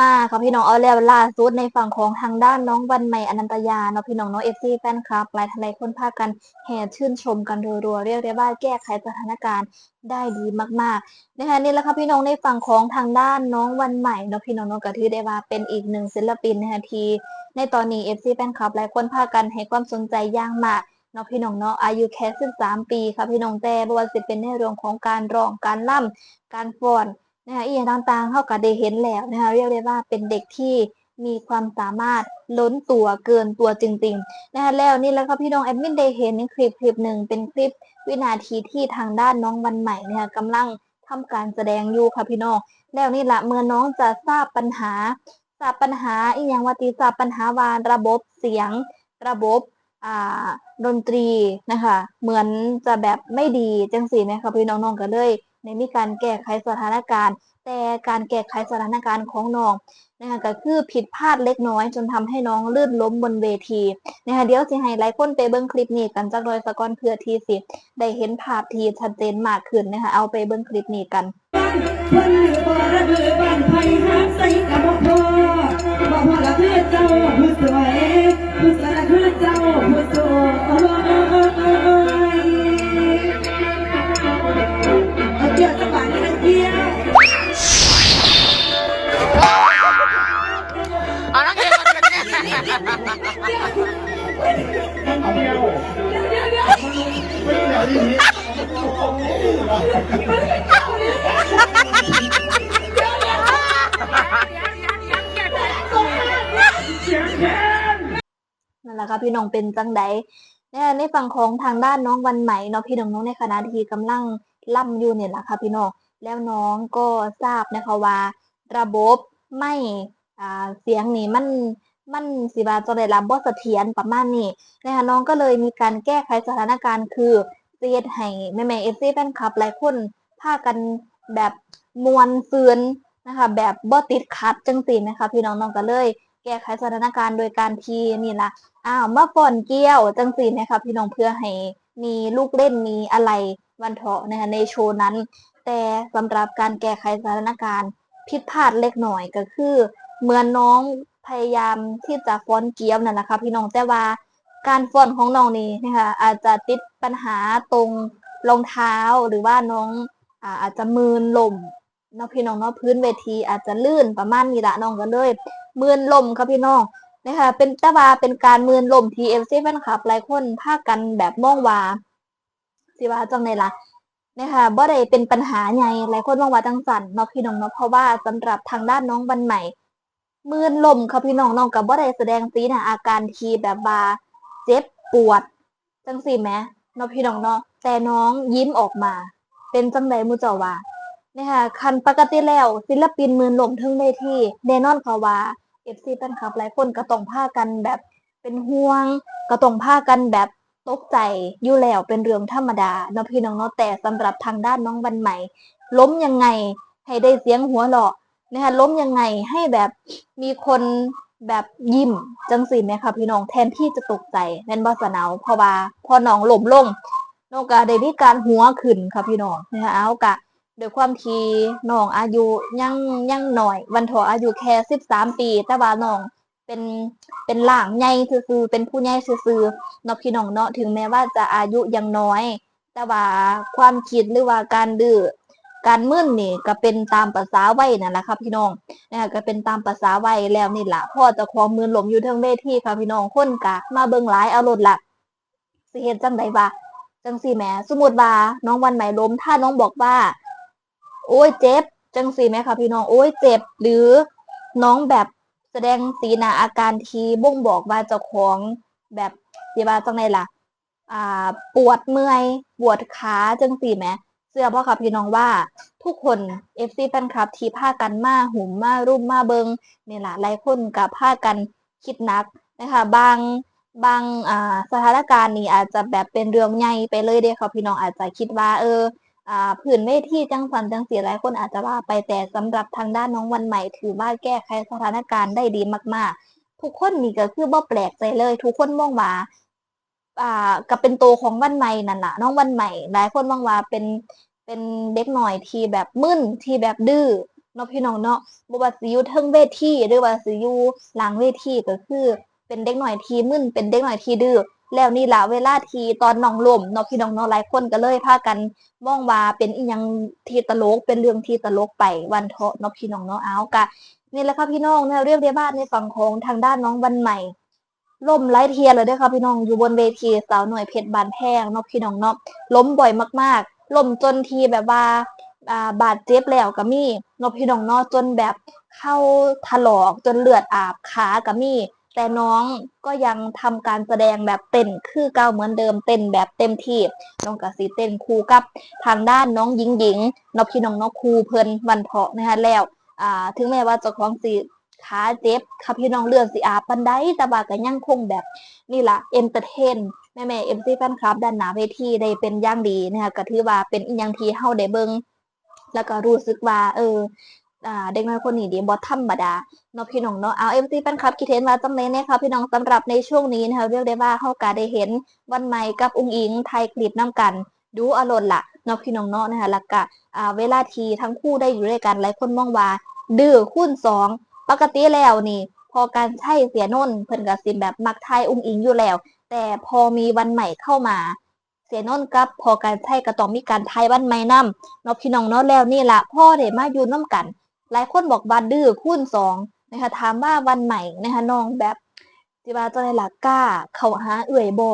มาค่ะพี่น้องเอาแล้วล่าสุดในฝั่งของทางด้านน้องวันใหม่อนันตยาเนาะพี่น้องเนาะเอฟซีแฟนคลับหลายทนายคนพากันแห่ชื่นชมกันรัวๆเรียกได้ว่าแก้ไขสถานการณ์ได้ดีมากๆนะคะนี่แหละค่ะพี่น้องในฝั่งของทางด้านน้องวันใหม่เนาะพี่น้องเนาะก็ถือได้ว่าเป็นอีกหนึ่งศิลปินนะคะที่ในตอนนี้เอฟซีแฟนคลับหลายคนพากันให้ความสนใจอย่างมากเนาะพี่น้องเนาะอายุแค่13ปีค่ะพี่น้องแต่บว่าสิเป็นในเรื่องของการร้องการล่ำการฟ้อน นะคะอีกอย่างต่างๆเขาก็ได้เห็นแล้วนะคะเรียกได้ว่าเป็นเด็กที่มีความสามารถล้นตัวเกินตัวจริงๆนะคะแล้วนี่แล้วก็พี่น้องแอดมินได้เห็นในคลิปคลิปหนึ่งเป็นคลิปวินาทีที่ทางด้านน้องวันใหม่เนี่ยกำลังทำการแสดงอยู่ค่ะพี่น้องแล้วนี่แหละเมื่อน้องจะทราบปัญหาทราบปัญหาอีกอย่างว่าตีทราบปัญหาวานระบบเสียง ระบบอ่าดนตรีนะคะเหมือนจะแบบไม่ดีจังสีนะคะพี่น้องๆก็เลย ในมีการแก้ไขสถานการณ์ แต่การแก้ไขสถานการณ์ของน้องนะคะก็คือผิดพลาดเล็กน้อย จนทำให้น้องลื่นล้มบนเวทีนะคะเดี๋ยวสิให้หลายคนไปเบิ้งคลิปนี้กันจักหน่อยสะก่อนเพื่อทีสิได้เห็นภาพทีชัดเจนมากขึ้นนะคะเอาไปเบิ้งคลิปนี้กันคนหรือบ่ระเบือบ้านไผ่หักใส่กับบ่พอบ่พอละคือเจ้าผู้สวยผู้สวยละคือเจ้าผู้ นั่นแหละค่ะพี่น้องเป็นจังใดเนี่ยในฝั่งของทางด้านน้องวันใหม่เนาะพี่น้องน้องในขณะที่กำลังล่ำอยู่เนี่ยแหละค่ะพี่น้องแล้วน้องก็ทราบนะคะว่า ระบบไม่อ่าเสียงนี่มัน มันสิบาจะได้รับบ่เสถียรประมาณนี้นะคะน้องก็เลยมีการแก้ไขสถานการณ์คือเสียดให้แม่แม่เอฟซีแฟนคลับหลายคนพากันแบบมวนซืนนะคะแบบบ่ติดขัดจังสีนะคะพี่น้องน้องก็เลย แก้ไขสถานการณ์โดยการทีนี่ละอ้าวมาฟ้อนเกี้ยวจังสีนะคะพี่น้องเพื่อให้มีลูกเล่นมีอะไรวันเถาะนะคะในโชว์นั้น แต่สำหรับการแก้ไขสถานการณ์ผิดพลาดเล็กหน่อยก็คือ เหมือนน้อง พยายามที่จะฟ้อนเกี้ยวนั่นแหละค่ะพี่น้องแต่ว่าการฟ้อนของน้องนี่นะคะอาจจะติดปัญหาตรงรองเท้าหรือว่าน้องอาจจะมืนล่มเนาะพี่น้องเนาะพื้นเวทีอาจจะลื่นประมาณนี้ละน้องก็เลยมืนล่มค่ะพี่น้องนะคะเป็นตะวาเป็นการมืนลมทีเอฟซีแฟนคลับหลายคนพากันแบบมองว่าสิว่าจังไดล่ะนะคะบ่ได้เป็นปัญหาใหญ่หลายคนมองว่าจังสันเนาะพี่น้องเนาะเพราะว่าสำหรับทางด้านน้องวันใหม่ มืนลมค่ะพี่น้องน้องกับบ่ได้แสดงสีหน้าอาการทีแบบว่าเจ็บปวด จังสี่แมเนาะพี่น้องเนาะแต่น้องยิ้มออกมา เป็นจังไดมูเจ้าว่านะคะคันปกติแล้ว ศิลปินมืนลมทึงเวทีแน่นอนค่ะว่าเอฟซีแฟนคลับหลายคนก็ต้องพากันแบบเป็นห่วงก็ต้องพากันแบบตกใจอยู่แล้วเป็นเรื่องธรรมดาเนาะพี่น้องเนาะแต่สำหรับทางด้านน้องวันใหม่ ล้มยังไงให้ได้เสียงหัวเราะ นะคะล้มยังไงให้แบบมีคนแบบยิ้มจังสิไหมคะพี่น้องแทนที่จะตกใจแม่นบอสนาวเพราะว่าพอน้องหล้มลงน้องก็ได้มีการหัวขึ้นค่ะพี่น้องนะคะเอากะโดวยความที่น้องอายุยังยังหน่อย วันถออายุแค่สิบสามปี แต่ว่าน้องเป็นเป็นหลางใหญ่ซื่อเป็นผู้ใหญ่ซื่อเนาะพี่น้องเนาะถึงแม้ว่าจะอายุยังน้อย แต่ว่าความคิดหรือว่าการดื้อ การมึนนี่ก็เป็นตามภาษาวัยนั่นแหละค่ะพี่น้องนะคะก็เป็นตามภาษาวัยแล้วนี่แหละพ่อจะควงมือหลมอยู่เทิงเวทีค่ะพี่น้องคนกะมาเบิ่งหลายเอารถละสิเฮ็ดจังใดวะจังสี่แหมสมมุติว่าน้องวันใหม่ล้มถ้าน้องบอกว่า โอ้ยเจ็บ จังสีไหมค่ะพี่น้องโอ้ยเจ็บ หรือน้องแบบแสดงสีหน้าอาการทีบ่งบอกว่าเจ้าของแบบสิว่าจังไดล่ะ อ่า ปวดเมื่อย ปวดขาจังสีไหม เสื้อพ่อค่ะพี่น้องว่าทุกคน FC แฟนคลับ ที่พากันมาหุ่มมารุ่มาเบิงนี่ล่ะหลายคนกับพากันคิดหนักนะคะบางบางอ่าสถานการณ์นี้อาจจะแบบเป็นเรื่องใหญ่ไปเลยเด้ค่ะพี่น้องอาจจะคิดว่า เอออ่าพื้นเวทีจังสันจังเสียหลายคนอาจจะว่าไปแต่สำหรับทางด้านน้องวันใหม่ ถือว่าแก้ไขสถานการณ์ได้ดีมาก ๆ ทุกคนนี่ก็คือบ่แปลกใจเลย ทุกคนมองว่า อ่าก็เป็นโตวของวันใหม่นั่นล่ะ น้องวันใหม่ หลายคนมองว่าเป็นเป็นเด็กหน่อยที่แบบมึนที่แบบดื้อเนาะพี่น้องเนาะบ่ว่าสิอยู่เทิงเวทีหรือว่าสิอยู่หลังเวทีก็คือเป็นเด็กหน่อยที่มึนเป็นเด็กหน่อยที่ดื้อแล้วนี่ละเวลาทีตอนน้องล้มเนาะพี่น้องเนาะหลายคนก็เลยพากันมองว่าเป็นอีหยังทีตลกเป็นเรื่องทีตลกไปวันเถาะเนาะพี่น้องเนาะเอากะนี่แหละค่ะพี่น้องเนี่ยเรียกได้ว่าในฝั่งของทางด้านน้องวันใหม่ ล่มไร้เทียนเลยเด้อค่ะพี่น้องอยู่บนเวทีสาวหน่วยเพชรบานแพงเนาะพี่น้องเนาะล้มบ่อยมากๆล้มจนทีแบบว่าบาดเจ็บแล้วก็มีเนาะพี่น้องเนาะจนแบบเข้าถลอกจนเลือดอาบขาก็มีแต่น้องก็ยังทำการแสดงแบบเต้นคือเก่าเหมือนเดิมเต้นแบบเต็มที่น้องกะสิเต้นคู่กับทางด้านน้องหญิงหญิงนาะพี่น้องเนาะครูเพิ่นวันเถาะนะคะแล้วอ่าถึงแม้ว่าเจ้าของสิ ขาเจ็บค่ะพี่น้องเลือดสิอาบปันไดแต่ว่าก็ยังคงแบบนี่ละเอนเตอร์เทนแม่แม่เอ็มซีแฟนคลับด้านหน้าเวทีได้เป็นย่างดีนะคะก็ถือว่าเป็นอีกอย่างที่เฮาได้เบิ่งแล้วก็รู้สึกว่า เอออ่าเด็กน้อยคนนี้ดีบ่ธรรมดาเนาะพี่น้องเนาะเอาเอ็มซีแฟนคลับคิดเห็นว่าจังได๋เนี่ยค่ะพี่น้องสำหรับในช่วงนี้นะคะเรียกได้ว่าเฮาก็ได้เห็นวันใหม่กับอุ้งอิงไทยคลิปนํกัน ดูอารมณ์ล่ะเนาะพี่น้องเนาะนะคะแล้วก็อ่าเวลาทีทั้งคู่ได้อยู่ด้วยกันหลายคนมองว่าดื้อคูณสอง ปกติแล้วนี่ พอการใช้เสียนนเพิ่นก็สิแบบมักทายอุ้งอิงอยู่แล้ว แต่พอมีวันใหม่เข้ามา เสียนนกับพอการใช้ก็ต้องมีการทายวันใหม่นํเนาะพี่น้องเนาะแล้วนี่ละพ่อได้มาอยู่นํกัน หลายคนบอกว่าดื้อคูณสองนะคะถามว่าวันใหม่นะคะน้องแบบสิว่าจังได๋ล่ะกล้า เขาหาเอื้อยบ่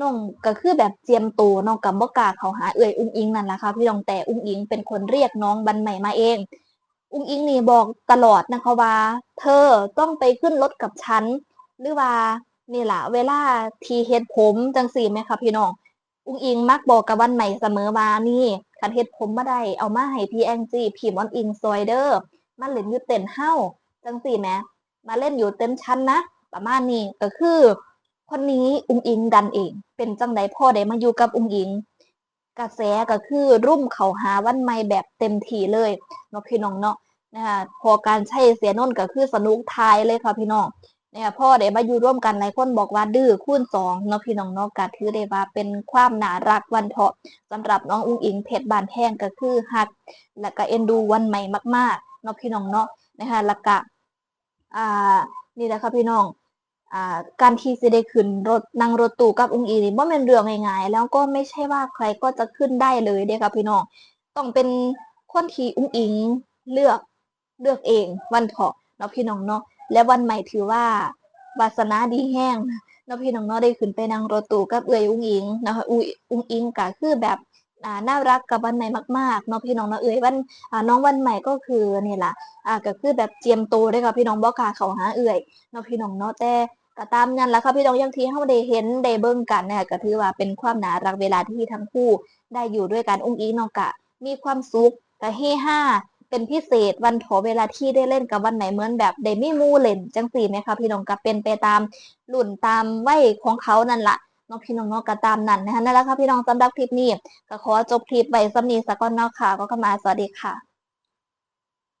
น้องก็คือแบบเจียมตัวน้องก็บ่กาเขาหาเอื้อยอุ้งอิงนั่นแหละค่ะพี่น้องแต่อุ้งอิงเป็นคนเรียกน้องวันใหม่มาเอง อุ้งอิงนี่บอกตลอดนะคะว่า เธอต้องไปขึ้นรถกับฉัน หรือว่านี่ล่ะ เวลาทีเฮ็ดผมจังสี่ไหมคะพี่น้อง อุ้งอิงมักบอกกับวันใหม่เสมอว่านี่คันเฮ็ดผมบ่ได้เอามาให้พี่แองจี้พี่มอนอิงซอยเด้อมาเล่นอยู่เต้นเฮ้าจังสี่แหมมาเล่นอยู่เต้นชั้นนะประมาณนี้ก็คือคนนี้อุ้งอิงดันเอง เป็นจังไดพ่อได้มาอยู่กับอุ้งอิง กระแสก็คือรุ่มเขาหาวันใหม่แบบเต็มที่เลยเนาะพี่น้องเนาะนะคะพอการใช้เสียนนก็คือสนุกทายเลยค่ะพี่น้องเนี่ยพ่อได้มาอยู่ร่วมกันหลายคนบอกว่าดื้อคูณสองเนาะพี่น้องเนาะก็ถือได้ว่าเป็นความน่ารักวันเถาะสำหรับน้องอุ้งอิงเพชรบานแท่งก็คือฮัก และก็เอ็นดูวันใหม่มากๆเนาะพี่น้องเนาะนะคะล้วก็อ่านี่แหละค่ะพี่น้อง การที่จะได้ขึ้นรถนั่งรถตู้กับอุ้งอิงนี่บ่แม่นเรื่องง่ายๆแล้วก็ไม่ใช่ว่าใครก็จะขึ้นได้เลยเด้ค่ะพี่น้องต้องเป็นคนที่อุ้งอิงเลือกเลือกเองวันเถาะเนาะพี่น้องเนาะและวันใหม่ถือว่าวาสนาดีแห้งเนาะพี่น้องเนาะได้ขึ้นไปนั่งรถตู้กับเอื้อยอุ้งอิงนะคะอุ้ยอุ้งอิงก็คือแบบ น่ารักกับวันใหม่มากๆเนาะพี่น้องเนาะเอื้ยวันอ่าน้องวันใหม่ก็คือนี่ล่ะอ่าก็คือแบบเจียมโตวเด้อค่ะพี่น้องบ่กล้าเขาหาเอื้ยเนาะพี่น้องเนาะแต่ก็ตามนั้นแหละค่ะพี่น้องย่างที่เฮาได้เห็นได้เบิ่งกันนะคะก็ถือว่าเป็นความน่ารักเวลาที่ทั้งคู่ได้อยู่ด้วยกันอุ้งอิงเนาะกะ มีความสุขก็เฮฮาเป็นพิเศษวันถอเวลาที่ได้เล่นกับวันไหนเหมือนแบบได้มีมูเล่นจังซี่ไหมคะพี่น้องก็เป็นไปตามรุ่นตามวัยของเขานั่นล่ะ เนาะพี่น้องเนาะก็ตามนั้นนะคะนั่นแหละค่ะพี่น้องสำหรับคลิปนี้ก็ขอจบคลิปไว้สำนีสักก่อนเนาะค่ะก็เข้ามาสวัสดีค่ะ